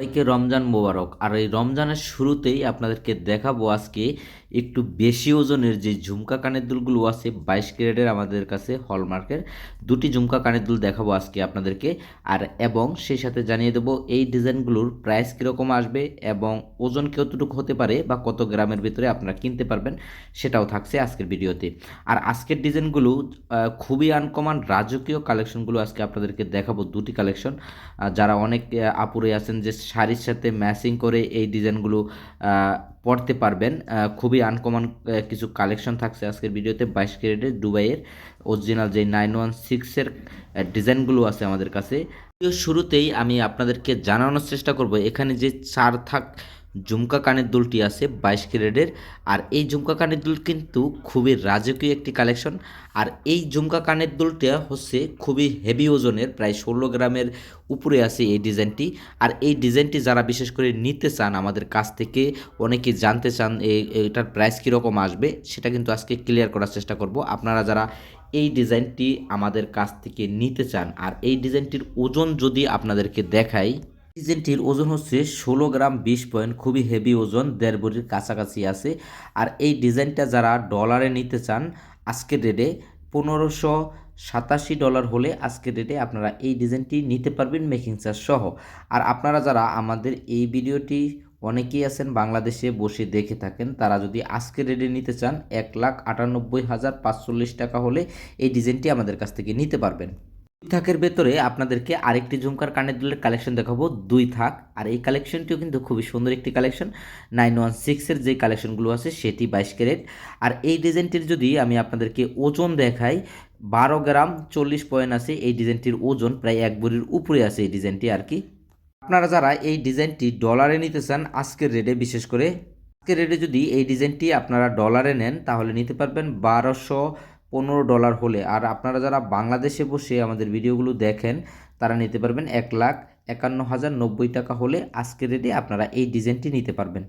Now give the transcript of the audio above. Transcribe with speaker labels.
Speaker 1: সবাইকে রমজান মোবারক। আর এই রমজানের শুরুতেই আপনাদেরকে দেখাবো আজকে একটু বেশি ওজনের যে ঝুমকা কানের দুলগুলো আছে, বাইশ ক্যারেটের আমাদের কাছে হলমার্কের দুটি ঝুমকা কানের দুল দেখাবো আজকে আপনাদেরকে। আর এবং সেই সাথে জানিয়ে দেবো এই ডিজাইনগুলোর প্রাইস কীরকম আসবে এবং ওজন কতটুকু হতে পারে বা কত গ্রামের ভিতরে আপনারা কিনতে পারবেন সেটাও থাকছে আজকের ভিডিওতে। আর আজকের ডিজাইনগুলো খুবই আনকমন রাজকীয় কালেকশনগুলো আজকে আপনাদেরকে দেখাবো দুটি কালেকশন যারা অনেক আপুরে আছেন যে শাড়ির সাথে ম্যাচিং করে এই ডিজাইনগুলো পড়তে পারবেন। খুবই আনকমন কিছু কালেকশন থাকছে আজকের ভিডিওতে, বাইশ ক্যারেটের দুবাইয়ের অরিজিনাল যে নাইন ওয়ান সিক্সের ডিজাইনগুলো আছে আমাদের কাছে। শুরুতেই আমি আপনাদেরকে জানানোর চেষ্টা করব, এখানে যে চার থাক ঝুমকা কানের দুলটি আছে বাইশ ক্যারেটের। আর এই ঝুমকা কানের দুল কিন্তু খুবই রাজকীয় একটি কালেকশন। আর এই ঝুমকা কানের দুলটা হচ্ছে খুবই হেভি ওজনের, প্রায় ষোলো গ্রামের উপরে আছে এই ডিজাইনটি। আর এই ডিজাইনটি যারা বিশেষ করে নিতে চান আমাদের কাছ থেকে, অনেকে জানতে চান এটার প্রাইস কীরকম আসবে, সেটা কিন্তু আজকে ক্লিয়ার করার চেষ্টা করব। আপনারা যারা এই ডিজাইনটি আমাদের কাছ থেকে নিতে চান, আর এই ডিজাইনটির ওজন যদি আপনাদেরকে দেখাই ডিজাইনটির ওজন হচ্ছে ষোলো গ্রাম বিশ পয়েন্ট, খুবই হেভি ওজন, দেড় বড়ির কাছাকাছি আছে। আর এই ডিজাইনটা যারা ডলারে নিতে চান, আজকের রেটে পনেরোশো সাতাশি ডলার হলে আজকের রেটে আপনারা এই ডিজাইনটি নিতে পারবেন মেকিং চার্জ সহ। আর আপনারা যারা আমাদের এই ভিডিওটি অনেকেই আছেন বাংলাদেশে বসে দেখে থাকেন, তারা যদি আজকের রেটে নিতে চান, এক লাখ আটানব্বই হাজার পাঁচচল্লিশ টাকা হলে এই ডিজাইনটি আমাদের কাছ থেকে নিতে পারবেন। থাকের ভেতরে আপনাদেরকে আরেকটি ঝুমকার কানের দুলের কালেকশন দেখাবো। দুই থাক, আর এই কালেকশনটিও কিন্তু খুবই সুন্দর একটি কালেকশন নাইন ওয়ান সিক্সের যে কালেকশনগুলো আছে, সেটি বাইশ ক্যারেট। আর এই ডিজাইনটির যদি আমি আপনাদেরকে ওজন দেখাই, বারো গ্রাম চল্লিশ পয়েন্ট আছে এই ডিজাইনটির ওজন, প্রায় এক বড়ির উপরে আছে এই ডিজাইনটি আর কি। আপনারা যারা এই ডিজাইনটি ডলারে নিতে চান, আজকের রেটে বিশেষ করে, আজকের রেটে যদি এই ডিজাইনটি আপনারা ডলারে নেন, তাহলে নিতে পারবেন বারোশো পনেরো ডলার হলে। আর আপনারা যারা বাংলাদেশে বসে আমাদের ভিডিওগুলো দেখেন, তারা নিতে পারবেন এক লাখ একান্ন হাজার নব্বই টাকা হলে আজকের রেটে আপনারা এই ডিজাইনটি নিতে পারবেন।